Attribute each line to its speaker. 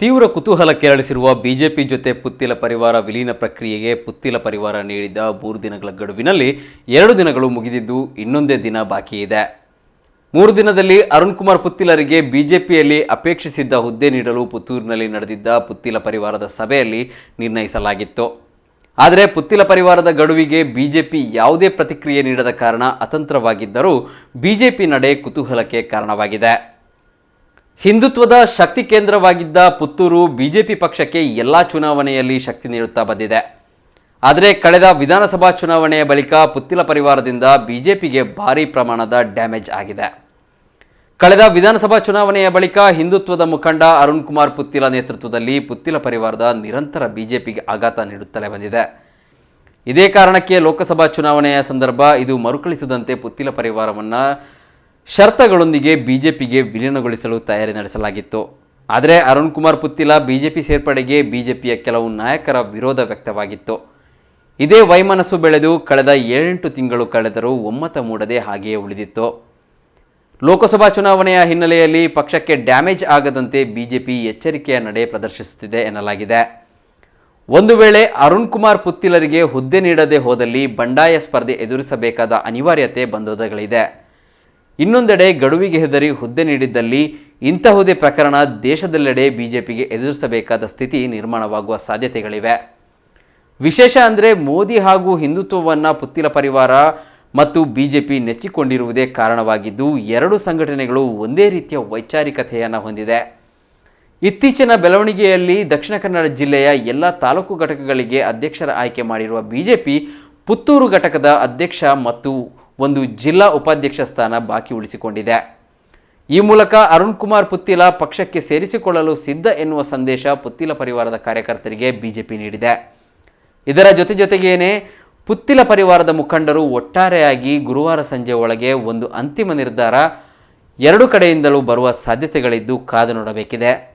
Speaker 1: ತೀವ್ರ ಕುತೂಹಲ ಕೆರಳಿಸಿರುವ ಬಿಜೆಪಿ ಜೊತೆ ಪುತ್ತಿಲ ಪರಿವಾರ ವಿಲೀನ ಪ್ರಕ್ರಿಯೆಗೆ ಪುತ್ತಿಲ ಪರಿವಾರ ನೀಡಿದ ಮೂರು ದಿನಗಳ ಗಡುವಿನಲ್ಲಿ ಎರಡು ದಿನಗಳು ಮುಗಿದಿದ್ದು ಇನ್ನೊಂದೇ ದಿನ ಬಾಕಿ ಇದೆ. ಮೂರು ದಿನದಲ್ಲಿ ಅರುಣ್ ಕುಮಾರ್ ಪುತ್ತಿಲರಿಗೆ ಬಿಜೆಪಿಯಲ್ಲಿ ಅಪೇಕ್ಷಿಸಿದ್ದ ಹುದ್ದೆ ನೀಡಲು ಪುತ್ತೂರಿನಲ್ಲಿ ನಡೆದಿದ್ದ ಪುತ್ತಿಲ ಪರಿವಾರದ ಸಭೆಯಲ್ಲಿ ನಿರ್ಣಯಿಸಲಾಗಿತ್ತು. ಆದರೆ ಪುತ್ತಿಲ ಪರಿವಾರದ ಗಡುವಿಗೆ ಬಿಜೆಪಿ ಯಾವುದೇ ಪ್ರತಿಕ್ರಿಯೆ ನೀಡದ ಕಾರಣ ಅತಂತ್ರವಾಗಿದ್ದರೂ ಬಿಜೆಪಿ ನಡೆ ಕುತೂಹಲಕ್ಕೆ ಕಾರಣವಾಗಿದೆ. ಹಿಂದುತ್ವದ ಶಕ್ತಿ ಕೇಂದ್ರವಾಗಿದ್ದ ಪುತ್ತೂರು ಬಿಜೆಪಿ ಪಕ್ಷಕ್ಕೆ ಎಲ್ಲ ಚುನಾವಣೆಯಲ್ಲಿ ಶಕ್ತಿ ನೀಡುತ್ತಾ ಬಂದಿದೆ. ಆದರೆ ಕಳೆದ ವಿಧಾನಸಭಾ ಚುನಾವಣೆಯ ಬಳಿಕ ಪುತ್ತಿಲ ಪರಿವಾರದಿಂದ ಬಿಜೆಪಿಗೆ ಭಾರೀ ಪ್ರಮಾಣದ ಡ್ಯಾಮೇಜ್ ಆಗಿದೆ. ಕಳೆದ ವಿಧಾನಸಭಾ ಚುನಾವಣೆಯ ಬಳಿಕ ಹಿಂದುತ್ವದ ಮುಖಂಡ ಅರುಣ್ ಕುಮಾರ್ ಪುತ್ತಿಲ ನೇತೃತ್ವದಲ್ಲಿ ಪುತ್ತಿಲ ಪರಿವಾರದ ನಿರಂತರ ಬಿಜೆಪಿಗೆ ಆಘಾತ ನೀಡುತ್ತಲೇ ಬಂದಿದೆ. ಇದೇ ಕಾರಣಕ್ಕೆ ಲೋಕಸಭಾ ಚುನಾವಣೆಯ ಸಂದರ್ಭ ಇದು ಮರುಕಳಿಸದಂತೆ ಪುತ್ತಿಲ ಪರಿವಾರವನ್ನು ಷರತ್ತುಗಳೊಂದಿಗೆ ಬಿಜೆಪಿಗೆ ವಿಲೀನಗೊಳಿಸಲು ತಯಾರಿ ನಡೆಸಲಾಗಿತ್ತು. ಆದರೆ ಅರುಣ್ ಕುಮಾರ್ ಪುತ್ತಿಲ ಬಿಜೆಪಿ ಸೇರ್ಪಡೆಗೆ ಬಿಜೆಪಿಯ ಕೆಲವು ನಾಯಕರ ವಿರೋಧ ವ್ಯಕ್ತವಾಗಿತ್ತು. ಇದೇ ವೈಮನಸ್ಸು ಬೆಳೆದು ಕಳೆದ ಏಳೆಂಟು ತಿಂಗಳು ಕಳೆದರೂ ಒಮ್ಮತ ಮೂಡದೆ ಹಾಗೆಯೇ ಉಳಿದಿತ್ತು. ಲೋಕಸಭಾ ಚುನಾವಣೆಯ ಹಿನ್ನೆಲೆಯಲ್ಲಿ ಪಕ್ಷಕ್ಕೆ ಡ್ಯಾಮೇಜ್ ಆಗದಂತೆ ಬಿಜೆಪಿ ಎಚ್ಚರಿಕೆಯ ನಡೆ ಪ್ರದರ್ಶಿಸುತ್ತಿದೆ ಎನ್ನಲಾಗಿದೆ. ಒಂದು ವೇಳೆ ಅರುಣ್ ಕುಮಾರ್ ಪುತ್ತಿಲರಿಗೆ ಹುದ್ದೆ ನೀಡದೆ ಹೋದಲ್ಲಿ ಬಂಡಾಯ ಸ್ಪರ್ಧೆ ಎದುರಿಸಬೇಕಾದ ಅನಿವಾರ್ಯತೆ ಬಂದೋದಗಳಿದೆ. ಇನ್ನೊಂದೆಡೆ ಗಡುವಿಗೆ ಹೆದರಿ ಹುದ್ದೆ ನೀಡಿದ್ದಲ್ಲಿ ಇಂತಹುದೇ ಪ್ರಕರಣ ದೇಶದೆಲ್ಲೆಡೆ ಬಿಜೆಪಿಗೆ ಎದುರಿಸಬೇಕಾದ ಸ್ಥಿತಿ ನಿರ್ಮಾಣವಾಗುವ ಸಾಧ್ಯತೆಗಳಿವೆ. ವಿಶೇಷ ಅಂದರೆ ಮೋದಿ ಹಾಗೂ ಹಿಂದುತ್ವವನ್ನು ಪುತ್ತಿಲ ಪರಿವಾರ ಮತ್ತು ಬಿಜೆಪಿ ನೆಚ್ಚಿಕೊಂಡಿರುವುದೇ ಕಾರಣವಾಗಿದ್ದು, ಎರಡು ಸಂಘಟನೆಗಳು ಒಂದೇ ರೀತಿಯ ವೈಚಾರಿಕತೆಯನ್ನು ಹೊಂದಿದೆ. ಇತ್ತೀಚಿನ ಬೆಳವಣಿಗೆಯಲ್ಲಿ ದಕ್ಷಿಣ ಕನ್ನಡ ಜಿಲ್ಲೆಯ ಎಲ್ಲ ತಾಲೂಕು ಘಟಕಗಳಿಗೆ ಅಧ್ಯಕ್ಷರ ಆಯ್ಕೆ ಮಾಡಿರುವ ಬಿಜೆಪಿ ಪುತ್ತೂರು ಘಟಕದ ಅಧ್ಯಕ್ಷ ಮತ್ತು ಒಂದು ಜಿಲ್ಲಾ ಉಪಾಧ್ಯಕ್ಷ ಸ್ಥಾನ ಬಾಕಿ ಉಳಿಸಿಕೊಂಡಿದೆ. ಈ ಮೂಲಕ ಅರುಣ್ ಕುಮಾರ್ ಪುತ್ತಿಲ ಪಕ್ಷಕ್ಕೆ ಸೇರಿಸಿಕೊಳ್ಳಲು ಸಿದ್ಧ ಎನ್ನುವ ಸಂದೇಶ ಪುತ್ತಿಲ ಪರಿವಾರದ ಕಾರ್ಯಕರ್ತರಿಗೆ ಬಿಜೆಪಿ ನೀಡಿದೆ. ಇದರ ಜೊತೆ ಜೊತೆಗೇನೆ ಪುತ್ತಿಲ ಪರಿವಾರದ ಮುಖಂಡರು ಒಟ್ಟಾರೆಯಾಗಿ ಗುರುವಾರ ಸಂಜೆ ಒಳಗೆ ಒಂದು ಅಂತಿಮ ನಿರ್ಧಾರ ಎರಡು ಕಡೆಯಿಂದಲೂ ಬರುವ ಸಾಧ್ಯತೆಗಳಿದ್ದು ಕಾದು ನೋಡಬೇಕಿದೆ.